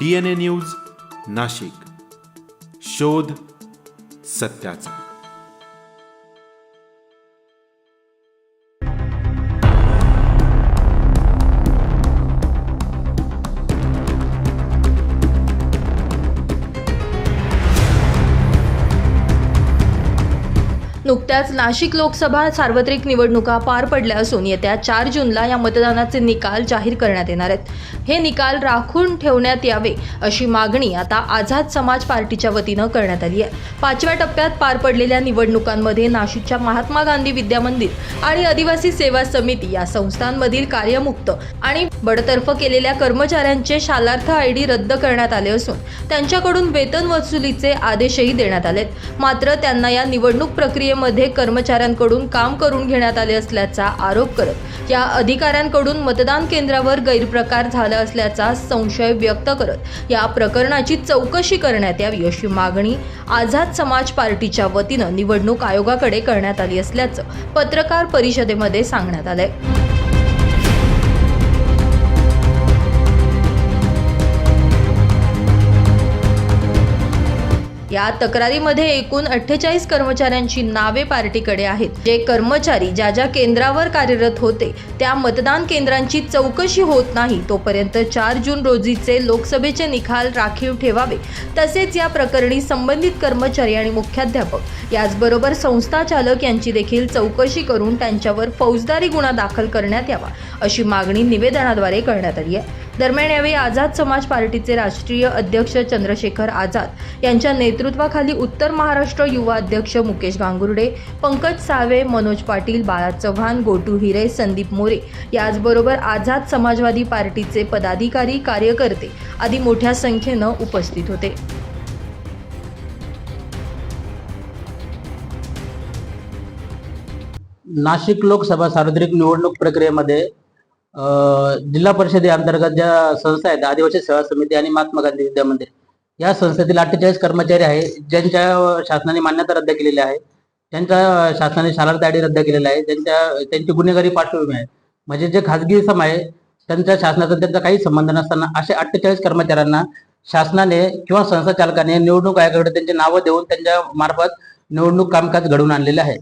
DNA news Nashik. शोध सत्याचा. नुकत्याच नाशिक लोकसभा सार्वत्रिक निवडणुका पार पडल्या असून येत्या चार जूनला या मतदानाचे निकाल जाहीर करण्यात येणार आहेत. हे निकाल राखून ठेवण्यात यावे अशी मागणी आता आझाद समाज पार्टीच्या वतीनं करण्यात आली आहे. पाचव्या टप्प्यात पार पडलेल्या निवडणुकांमध्ये नाशिकच्या महात्मा गांधी विद्या मंदिर आणि आदिवासी सेवा समिती या संस्थांमधील कार्यमुक्त आणि बडतर्फ केलेल्या कर्मचाऱ्यांचे शालार्थ आय डी रद्द करण्यात आले असून त्यांच्याकडून वेतन वसुलीचे आदेशही देण्यात आलेत. मात्र त्यांना या निवडणूक प्रक्रियेमध्ये कर्मचाऱ्यांकडून काम करून घेण्यात आले असल्याचा आरोप करत या अधिकाऱ्यांकडून मतदान केंद्रावर गैरप्रकार झाला असल्याचा संशय व्यक्त करत या प्रकरणाची चौकशी करण्यात यावी अशी मागणी आझाद समाज पार्टीच्या वतीनं निवडणूक आयोगाकडे करण्यात आली असल्याचं पत्रकार परिषदेमध्ये सांगण्यात आलंय. या तक्रारीमध्ये एकूण अठ्ठेचाळीस कर्मचाऱ्यांची नावे पार्टीकडे आहेत. जे कर्मचारी ज्या ज्या केंद्रावर कार्यरत होते त्या मतदान केंद्रांची चौकशी होत नाही. तोपर्यंत चार जून रोजीचे लोकसभेचे निकाल राखीव ठेवावे. तसेच या प्रकरणी संबंधित कर्मचारी आणि मुख्याध्यापक याचबरोबर संस्था चालक यांची देखील चौकशी करून त्यांच्यावर फौजदारी गुन्हा दाखल करण्यात यावा अशी मागणी निवेदनाद्वारे करण्यात आली आहे. दरम्यान यावेळी आझाद समाज पार्टीचे राष्ट्रीय अध्यक्ष चंद्रशेखर आझाद यांच्या नेतृत्वाखाली उत्तर महाराष्ट्र युवा अध्यक्ष मुकेश गांगुर्डे पंकज सावे मनोज पाटील बाळा चव्हाण गोटू हिरे संदीप मोरे याचबरोबर आझाद समाजवादी पार्टीचे पदाधिकारी कार्यकर्ते आदी मोठ्या संख्येनं उपस्थित होते. नाशिक लोकसभा सार्वत्रिक निवडणूक प्रक्रियेमध्ये जिल्हा परिषदे अंतर्गत ज्या संस्था आहेत आदिवासी सेवा समिती आणि महात्मा गांधी विद्या मंदिर या संस्थेतील अठ्ठेचाळीस कर्मचारी आहे ज्यांच्या शासनाने मान्यता रद्द केलेली आहे त्यांच्या शासनाने शालार्थ रद्द केलेला आहे त्यांच्या त्यांची गुन्हेगारी पार्श्वभूमी आहे. म्हणजे जे खाजगी सम आहे त्यांच्या शासनाचा त्यांचा काही संबंध नसताना असे अठ्ठेचाळीस कर्मचाऱ्यांना शासनाने किंवा संस्था चालकाने निवडणूक आयोगाकडे त्यांची नावं देऊन त्यांच्या मार्फत निवडणूक कामकाज घडवून आणलेले आहे.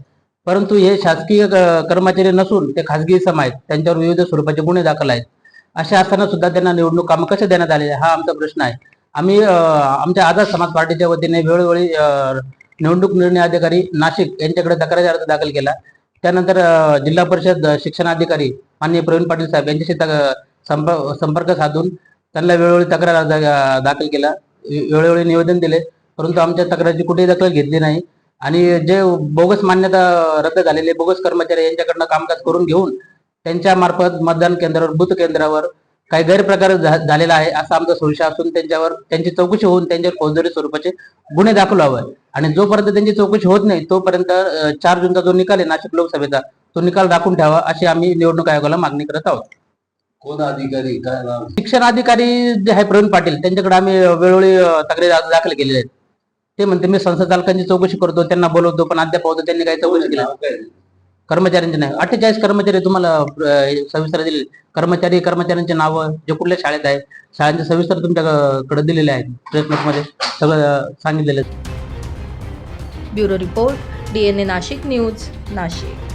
परंतु हे शासकीय कर्मचारी नसून ते खाजगी सम आहेत त्यांच्यावर विविध स्वरूपाचे गुन्हे दाखल आहेत. असे असताना सुद्धा त्यांना निवडणूक कामं कसे देण्यात आले हा आमचा प्रश्न आहे. आम्ही आमच्या आझाद समाज पार्टीच्या वतीने वेळोवेळी निवडणूक निर्णय अधिकारी नाशिक यांच्याकडे तक्रारी अर्ज दाखल केला. त्यानंतर जिल्हा परिषद शिक्षणाधिकारी माननीय प्रवीण पाटील साहेब यांच्याशी संप- संपर्क साधून त्यांना वेळोवेळी तक्रार अर्ज दाखल केला. वेळोवेळी निवेदन दिले. परंतु आमच्या तक्रारीची कुठेही दखल घेतली नाही. आणि जे बोगस मान्यता रद्द झालेले बोगस कर्मचारी यांच्याकडनं कामकाज करून घेऊन त्यांच्या मार्फत मतदान केंद्रावर बूथ केंद्रावर काही गैरप्रकार झालेला आहे असा आमचा संशय असून त्यांच्यावर त्यांची चौकशी होऊन त्यांच्यावर फौजदारी स्वरूपाचे गुन्हे दाखल व्हावे. आणि जोपर्यंत त्यांची चौकशी होत नाही तोपर्यंत चार जूनचा जो निकाल आहे नाशिक लोकसभेचा तो निकाल राखून ठेवा अशी आम्ही निवडणूक आयोगाला मागणी करत आहोत. कोण अधिकारी? काय शिक्षण अधिकारी जे आहे प्रवीण पाटील त्यांच्याकडे आम्ही वेळोवेळी तक्रारी दाखल केलेले आहेत. ते म्हणते मी संस्था चालकांची चौकशी करतो त्यांना बोलवतो पण अद्याप होतं त्यांनी काही चौकशी केली कर्मचाऱ्यांचे नाही. अठ्ठेचाळीस कर्मचारी तुम्हाला सविस्तर दिले कर्मचारी कर्मचाऱ्यांचे नाव जे कुठल्या शाळेत आहे शाळांचे सविस्तर तुमच्याकडे दिलेले आहेत. प्रेस मध्ये सगळं सांगितलेलं आहे. Bureau report DNA Nashik news Nashik.